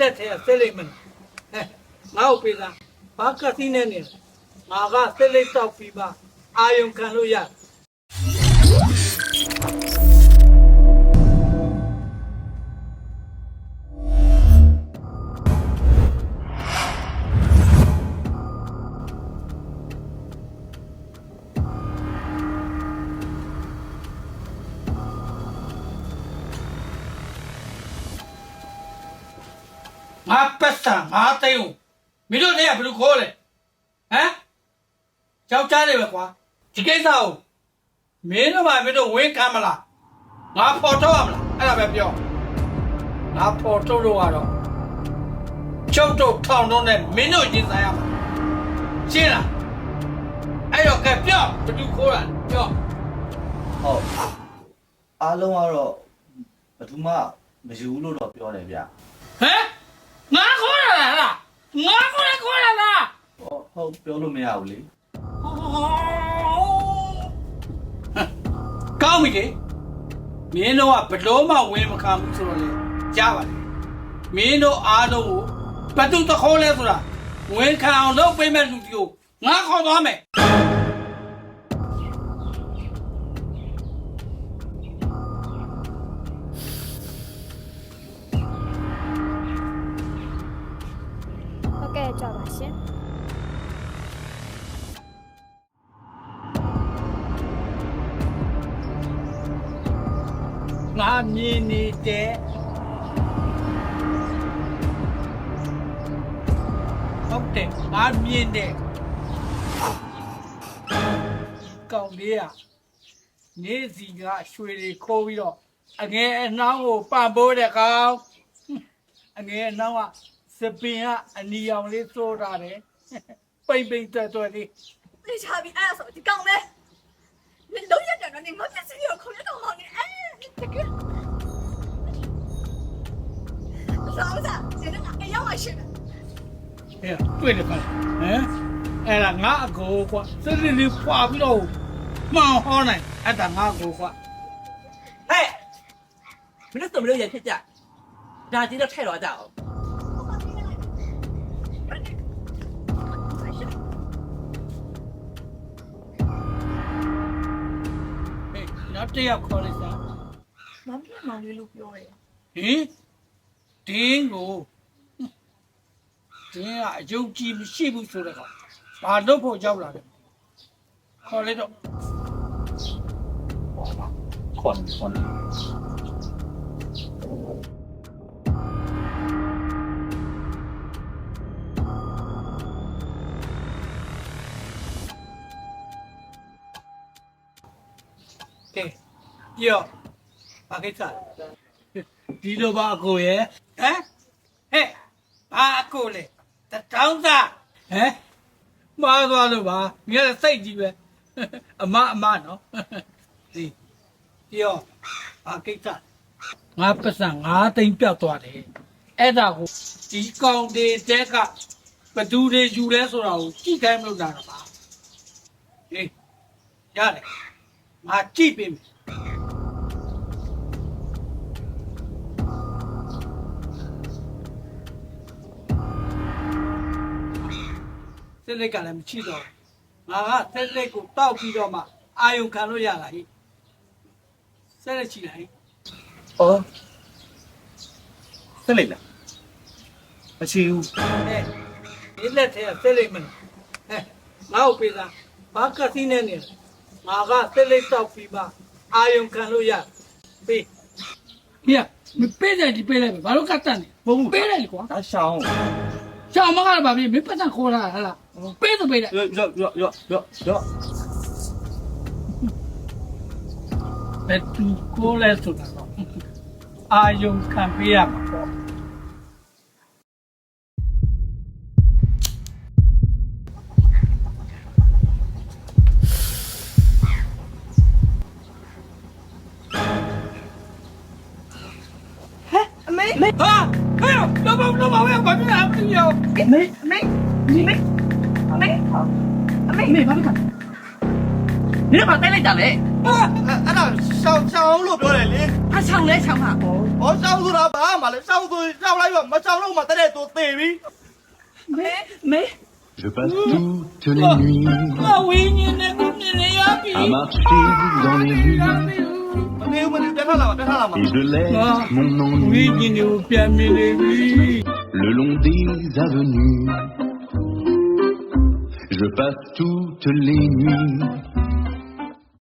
လက်ထဲကဆက်လိမ့်မလားဟဲ့ငါ့ကိုပေးသားဘာကတိနဲ့နေလဲငါကဆက်လိမ့်တော့ပြီးပါအာယုံခံလို့ရ ငါပက်ဆံငါသိန်းကိုမင်းတို့လည်းဘယ်လိုခေါ်လဲဟမ်ကြောက်ကြတယ်ပဲကွာဒီကိစ္စကိုမင်းတို့ကမင်းတို့ဝင်းခံမလားငါဖော်ထုတ်ရမလားအဲ့ဒါပဲပြောငါဖော်ထုတ်လို့ကတော့ချုပ်တော့ထောင်တော့နဲ့မင်းတို့ရင်ဆိုင်ရမှာရှင်းလားအဲ့တော့ကဲပြောဘယ်သူခေါ်တာလဲပြောဟုတ်အားလုံးကတော့ဘယ်သူမှမယူဘူးလို့တော့ပြောတယ်ဗျဟမ်ငါခေါ်ရတာလားငါခေါ်ရခေါ်ရလား ဟုတ်ဟုတ် ပြောလို့မရဘူးလေကောင်းပြီလေမင်းတို့ကဘလို့မှဝင်မခံဘူးဆိုတော့လေကြားပါလေမင်းတို့အားလုံးကိုဘယ်သူတခေါ်လဲဆိုတာဝင်ခံအောင်လုပ်ပေးမဲ့လူတွေကိုငါခေါ်သွားမယ်ဟုတ်ကဲ့ကြပါရှင် ငါမြင်နေတယ်ဟုတ်တယ်ငါမြင်တယ်ကောင်လေးอ่ะနေစီကရွှေတွေခိုးပြီးတော့အငယ်အနှောင်းကိုပံ့ပိုးတဲ့ကောင်အငယ်အနှောင်းကစပင်ကအနီရောင်လေးစိုးထားတယ်ပိမ့်ပိမ့်တွဲတွဲလေးသိချပြီအဲ့ဒါဆိုဒီကောင်လေး 你老远点着，你没见谁有空就弄好你，哎，这个，啥不啥？现在俺要我去了。哎呀，对的快，嗯，哎呀，俺哥哥，这里的话不着，蛮好呢，哎，但俺哥哥，哎，你怎么留言评价？那今天太老早。 တယောက်ခေါ်လိုက်စမ်းမမပြမောင်လေးလို့ပြောတယ်ဟင်ဒင်းကိုဒင်းကအယုံကြည်မရှိဘူးဆိုတဲ့ကောင်ဘာလို့ဖို့ရောက်လာတယ်ခေါ်လိုက်တော့ခေါ်ခေါ် ပြောဘာကိစ္စဒီလိုပါအကိုရဲ့ဟမ်ဟဲ့ဘာအကိုလဲတထောင်းသားဟမ်မှားသွားလို့ပါငါစိတ်ကြီးပဲအမအမနော်ဒီပြောဘာကိစ္စငါပတ်စံငါသိမ့်ပြောက်သွားတယ်အဲ့ဒါကိုဒီကောင်တွေတဲကဘသူတွေယူလဲဆိုတာကိုကြည့်ခိုင်းမလို့တာတော့ပါဟေးရတယ်ငါကြည့်ပေးမယ် ဆက်လက်ကလည်းမချိတော့ဘူးငါကဆက်လက်ကိုတောက်ပြီးတော့မှအာယုံခံလို့ရတာဟိဆက်လက်ချီလိုက်အော်ဆက်လိုက်လားမရှိဘူးဟဲ့ဒီလက်ထဲကဆက်လက်မလားဟဲ့ငါ့ကိုပေးသားဘာကတိနဲ့နေလဲငါကဆက်လက်တောက်ပြီးမှအာယုံခံလို့ရပေးဟိယမပေးတယ်ဒီပေးလိုက်မယ်ဘာလို့ကတ်တန်နေဘုံပေးလိုက်လေကွာဒါရှောင်းရှောင်းမကားပါပြီမင်းပတ်စံခေါ်လာဟလား ပေးတော့ပေးလိုက်ရောရောရောရောရောရောဘယ်သူကိုလဲဆိုတာတော့အာယုံခံပေးရမှာပေါ့阿妹，ဟာဟဲ့တော့ဘာလို့ဘာလဲဘာဖြစ်လဲမသိ မေအမေအမေဘာဖြစ်လဲနင်ကဘာတိုက်လိုက်တာလဲဟာအဲ့ဒါရှောင်းရှောင်းလို့ပြောတယ်လေဟာဆောင်လဲဆောင်ပါဘောဟောရှောင်းဆိုတာဘာမှလဲရှောင်းဆိုရှောင်းလိုက်တော့မရှောင်းတော့မှတတဲ့သူသေပြီမေမေ Je passe toute la nuit à marcher dans les rues မင်းမင်းတက်ထားလာပါတက်ထားလာပါ et je laisse mon ennui le long des avenues. Je passe toutes les nuits